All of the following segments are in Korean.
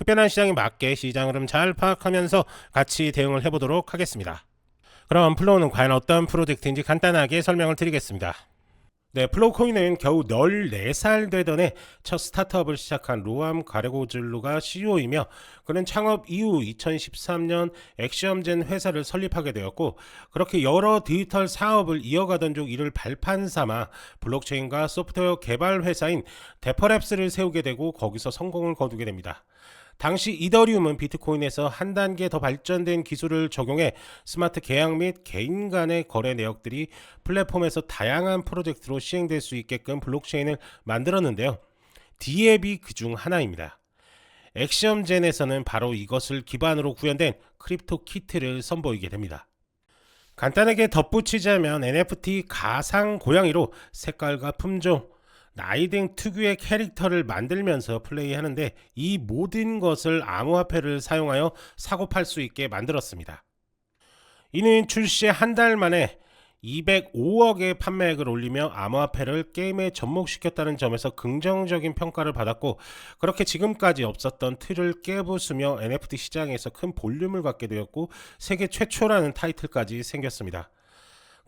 급변한 시장에 맞게 시장 흐름 잘 파악하면서 같이 대응을 해보도록 하겠습니다. 그럼 플로우는 과연 어떤 프로젝트인지 간단하게 설명을 드리겠습니다. 네, 플로우 코인은 겨우 14살 되던 해 첫 스타트업을 시작한 로암 가레고즐루가 CEO이며 그는 창업 이후 2013년 엑시엄젠 회사를 설립하게 되었고 그렇게 여러 디지털 사업을 이어가던 중 이를 발판 삼아 블록체인과 소프트웨어 개발 회사인 데퍼랩스를 세우게 되고 거기서 성공을 거두게 됩니다. 당시 이더리움은 비트코인에서 한 단계 더 발전된 기술을 적용해 스마트 계약 및 개인 간의 거래 내역들이 플랫폼에서 다양한 프로젝트로 시행될 수 있게끔 블록체인을 만들었는데요. 디앱이 그중 하나입니다. 엑시엄젠에서는 바로 이것을 기반으로 구현된 크립토 키트를 선보이게 됩니다. 간단하게 덧붙이자면 NFT 가상 고양이로 색깔과 품종, 나이 등 특유의 캐릭터를 만들면서 플레이하는데 이 모든 것을 암호화폐를 사용하여 사고 팔 수 있게 만들었습니다. 이는 출시 한 달 만에 205억의 판매액을 올리며 암호화폐를 게임에 접목시켰다는 점에서 긍정적인 평가를 받았고 그렇게 지금까지 없었던 틀을 깨부수며 NFT 시장에서 큰 볼륨을 갖게 되었고 세계 최초라는 타이틀까지 생겼습니다.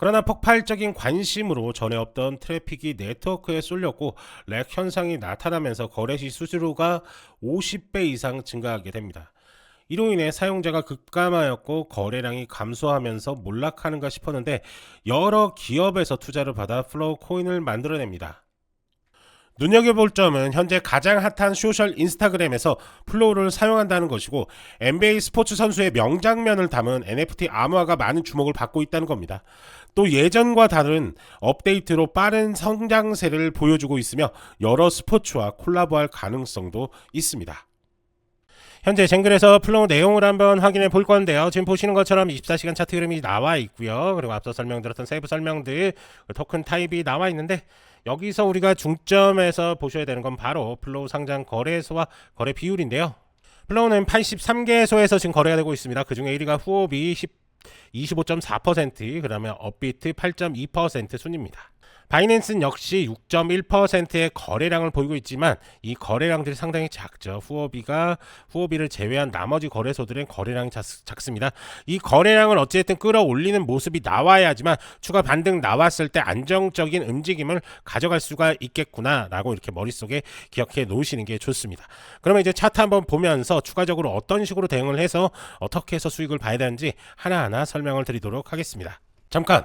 그러나 폭발적인 관심으로 전에 없던 트래픽이 네트워크에 쏠렸고 렉 현상이 나타나면서 거래 시 수수료가 50배 이상 증가하게 됩니다. 이로 인해 사용자가 급감하였고 거래량이 감소하면서 몰락하는가 싶었는데 여러 기업에서 투자를 받아 플로우 코인을 만들어냅니다. 눈여겨볼 점은 현재 가장 핫한 소셜 인스타그램에서 플로우를 사용한다는 것이고 NBA 스포츠 선수의 명장면을 담은 NFT 암호화가 많은 주목을 받고 있다는 겁니다. 또 예전과 다른 업데이트로 빠른 성장세를 보여주고 있으며 여러 스포츠와 콜라보할 가능성도 있습니다. 현재 쟁글에서 플로우 내용을 한번 확인해 볼 건데요. 지금 보시는 것처럼 24시간 차트 흐름이 나와 있고요. 그리고 앞서 설명드렸던 세부 설명들, 토큰 타입이 나와 있는데 여기서 우리가 중점에서 보셔야 되는 건 바로 플로우 상장 거래소와 거래 비율인데요. 플로우는 83개소에서 지금 거래가 되고 있습니다. 그 중에 1위가 후업이 10, 25.4%, 그다음에 업비트 8.2% 순입니다. 바이낸스는 역시 6.1%의 거래량을 보이고 있지만 이 거래량들이 상당히 작죠. 후오비가 후오비를 제외한 나머지 거래소들은 거래량이 작, 작습니다. 이 거래량을 어쨌든 끌어올리는 모습이 나와야 하지만 추가 반등 나왔을 때 안정적인 움직임을 가져갈 수가 있겠구나라고 이렇게 머릿속에 기억해 놓으시는 게 좋습니다. 그러면 이제 차트 한번 보면서 추가적으로 어떤 식으로 대응을 해서 어떻게 해서 수익을 봐야 되는지 하나하나 설명을 드리도록 하겠습니다. 잠깐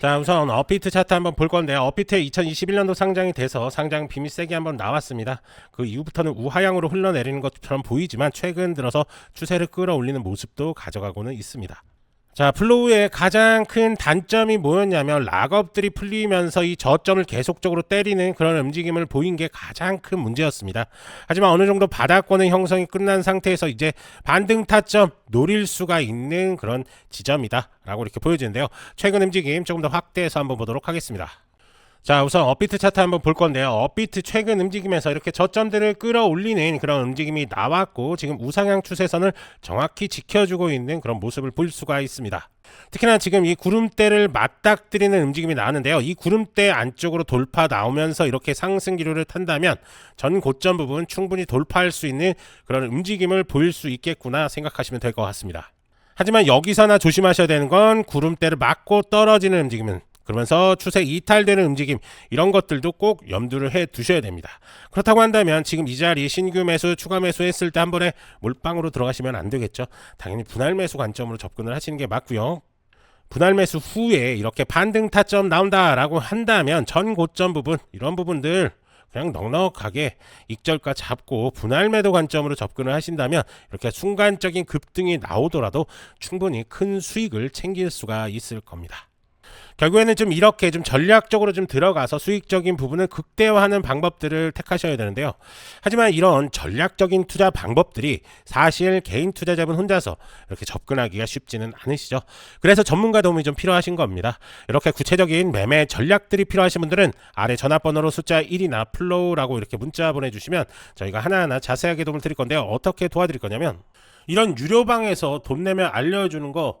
자 우선 업비트 차트 한번 볼 건데요. 업비트 2021년도 상장이 돼서 상장 세게 한번 나왔습니다. 그 이후부터는 우하향으로 흘러내리는 것처럼 보이지만 최근 들어서 추세를 끌어올리는 모습도 가져가고는 있습니다. 자, 플로우의 가장 큰 단점이 뭐였냐면 락업들이 풀리면서 이 저점을 계속적으로 때리는 그런 움직임을 보인 게 가장 큰 문제였습니다. 하지만 어느 정도 바닥권의 형성이 끝난 상태에서 이제 반등 타점 노릴 수가 있는 그런 지점이다라고 이렇게 보여지는데요. 최근 움직임 조금 더 확대해서 한번 보도록 하겠습니다. 자 우선 업비트 차트 한번 볼 건데요 업비트 최근 움직임에서 이렇게 저점들을 끌어올리는 그런 움직임이 나왔고 지금 우상향 추세선을 정확히 지켜주고 있는 그런 모습을 볼 수가 있습니다 특히나 지금 이 구름대를 맞닥뜨리는 움직임이 나왔는데요. 이 구름대 안쪽으로 돌파 나오면서 이렇게 상승 기류를 탄다면 전 고점 부분 충분히 돌파할 수 있는 그런 움직임을 보일 수 있겠구나 생각하시면 될 것 같습니다. 하지만 여기서나 조심하셔야 되는 건 구름대를 맞고 떨어지는 움직임은 그러면서 추세 이탈되는 움직임 이런 것들도 꼭 염두를 해 두셔야 됩니다. 그렇다고 한다면 지금 이 자리 신규 매수 추가 매수 했을 때 한 번에 몰빵으로 들어가시면 안 되겠죠. 당연히 분할 매수 관점으로 접근을 하시는 게 맞고요. 분할 매수 후에 이렇게 반등 타점 나온다라고 한다면 전 고점 부분 이런 부분들 그냥 넉넉하게 익절가 잡고 분할 매도 관점으로 접근을 하신다면 이렇게 순간적인 급등이 나오더라도 충분히 큰 수익을 챙길 수가 있을 겁니다. 결국에는 좀 이렇게 좀 전략적으로 좀 들어가서 수익적인 부분을 극대화하는 방법들을 택하셔야 되는데요. 하지만 이런 전략적인 투자 방법들이 사실 개인 투자자분 혼자서 이렇게 접근하기가 쉽지는 않으시죠. 그래서 전문가 도움이 좀 필요하신 겁니다. 이렇게 구체적인 매매 전략들이 필요하신 분들은 아래 전화번호로 숫자 1이나 플로우라고 이렇게 문자 보내주시면 저희가 하나하나 자세하게 도움을 드릴 건데요. 어떻게 도와드릴 거냐면 이런 유료방에서 돈 내면 알려주는 거